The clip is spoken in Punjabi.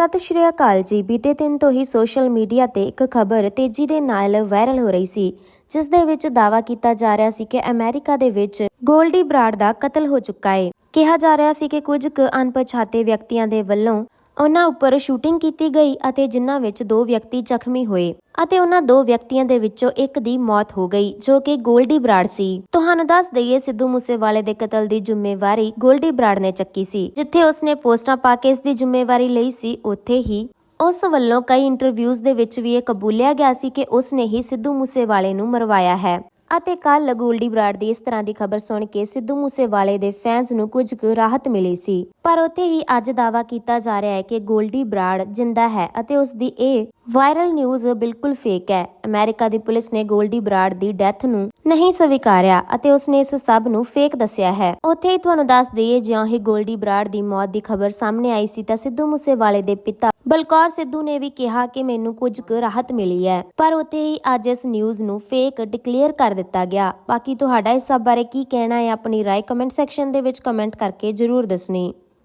ਸਤਿ ਸ਼੍ਰੀ ਅਕਾਲ ਜੀ। ਬੀਤੇ ਦਿਨ ਤੋਂ ਹੀ ਸੋਸ਼ਲ ਮੀਡੀਆ ਤੇ ਇੱਕ ਖਬਰ ਤੇਜ਼ੀ ਦੇ ਨਾਲ ਵਾਇਰਲ ਹੋ ਰਹੀ ਸੀ, ਜਿਸ ਦੇ ਵਿੱਚ ਦਾਵਾ ਕੀਤਾ ਜਾ ਰਿਹਾ ਸੀ ਕਿ ਅਮਰੀਕਾ ਦੇ ਵਿੱਚ ਗੋਲਡੀ ਬਰਾਡ ਦਾ ਕਤਲ ਹੋ ਚੁੱਕਾ ਹੈ। ਕਿਹਾ ਜਾ ਰਿਹਾ ਸੀ ਕਿ ਕੁਝ ਕੁ ਅਣਪਛਾਤੇ ਵਿਅਕਤੀਆਂ ਦੇ ਵੱਲੋਂ ਉਹਨਾਂ ਉੱਪਰ ਸ਼ੂਟਿੰਗ ਕੀਤੀ ਗਈ ਅਤੇ ਜਿਨ੍ਹਾਂ ਵਿੱਚ ਦੋ ਵਿਅਕਤੀ ਜ਼ਖਮੀ ਹੋਏ ਅਤੇ ਉਹਨਾਂ ਦੋ ਵਿਅਕਤੀਆਂ ਦੇ ਵਿੱਚੋਂ ਇੱਕ ਦੀ ਮੌਤ ਹੋ ਗਈ, ਜੋ ਕਿ ਗੋਲਡੀ ਬਰਾੜ ਸੀ। ਤੁਹਾਨੂੰ ਦੱਸ ਦਈਏ, ਸਿੱਧੂ ਮੂਸੇਵਾਲੇ ਦੇ ਕਤਲ ਦੀ ਜ਼ਿੰਮੇਵਾਰੀ ਗੋਲਡੀ ਬਰਾੜ ਨੇ ਚੱਕੀ ਸੀ, ਜਿੱਥੇ ਉਸਨੇ ਪੋਸਟਾਂ ਪਾ ਕੇ ਇਸ ਦੀ ਜ਼ਿੰਮੇਵਾਰੀ ਲਈ ਸੀ। ਉੱਥੇ ਹੀ ਉਸ ਵੱਲੋਂ ਕਈ ਇੰਟਰਵਿਊਜ਼ ਦੇ ਵਿੱਚ ਵੀ ਇਹ ਕਬੂਲਿਆ ਗਿਆ ਸੀ ਕਿ ਉਸਨੇ ਹੀ ਸਿੱਧੂ ਮੂਸੇਵਾਲੇ ਨੂੰ ਮਰਵਾਇਆ ਹੈ। ਅਤੇ ਕੱਲ ਗੋਲਡੀ ਬਰਾੜ ਦੀ ਇਸ ਤਰ੍ਹਾਂ ਦੀ ਖਬਰ ਸੁਣ ਕੇ ਸਿੱਧੂ ਮੂਸੇਵਾਲੇ ਦੇ ਫੈਨਸ ਨੂੰ ਕੁਝ ਕੁ ਰਾਹਤ ਮਿਲੀ ਸੀ। ਪਰ ਉੱਥੇ ਹੀ ਅੱਜ ਦਾਵਾ ਕੀਤਾ ਜਾ ਰਿਹਾ ਹੈ ਕਿ ਗੋਲਡੀ ਬਰਾੜ ਜਿੰਦਾ ਹੈ ਅਤੇ ਉਸ ਦੀ ਇਹ ਵਾਇਰਲ ਨਿਊਜ਼ ਬਿਲਕੁਲ ਫੇਕ ਹੈ। ਅਮਰੀਕਾ ਦੀ ਪੁਲਿਸ ਨੇ ਗੋਲਡੀ ਬਰਾੜ ਦੀ ਡੈਥ ਨੂੰ ਨਹੀਂ ਸਵੀਕਾਰਿਆ ਅਤੇ ਉਸਨੇ ਇਸ ਸਭ ਨੂੰ ਫੇਕ ਦੱਸਿਆ ਹੈ। ਉੱਥੇ ਹੀ ਤੁਹਾਨੂੰ ਦੱਸ ਦਈਏ, ਜਿਉਂ ਹੀ ਗੋਲਡੀ ਬਰਾੜ ਦੀ ਮੌਤ ਦੀ ਖਬਰ ਸਾਹਮਣੇ ਆਈ ਸੀ ਤਾਂ ਸਿੱਧੂ ਮੂਸੇਵਾਲੇ ਦੇ ਪਿਤਾ ਬਲਕੌਰ ਸਿੱਧੂ ਨੇ ਵੀ ਕਿਹਾ ਕਿ ਮੈਨੂੰ ਕੁਝ ਕੁ ਰਾਹਤ ਮਿਲੀ ਹੈ, ਪਰ ਉੱਥੇ ਹੀ ਅੱਜ ਇਸ ਨਿਊਜ਼ ਨੂੰ ਫੇਕ ਡਿਕਲੇਅਰ ਕਰ ਦਿੱਤਾ ਗਿਆ। ਬਾਕੀ ਤੁਹਾਡਾ ਇਸ ਸਭ ਬਾਰੇ ਕੀ ਕਹਿਣਾ ਹੈ, ਆਪਣੀ ਰਾਏ ਕਮੈਂਟ ਸੈਕਸ਼ਨ ਦੇ ਵਿੱਚ ਕਮੈਂਟ ਕਰਕੇ ਜਰੂਰ ਦੱਸਣੀ।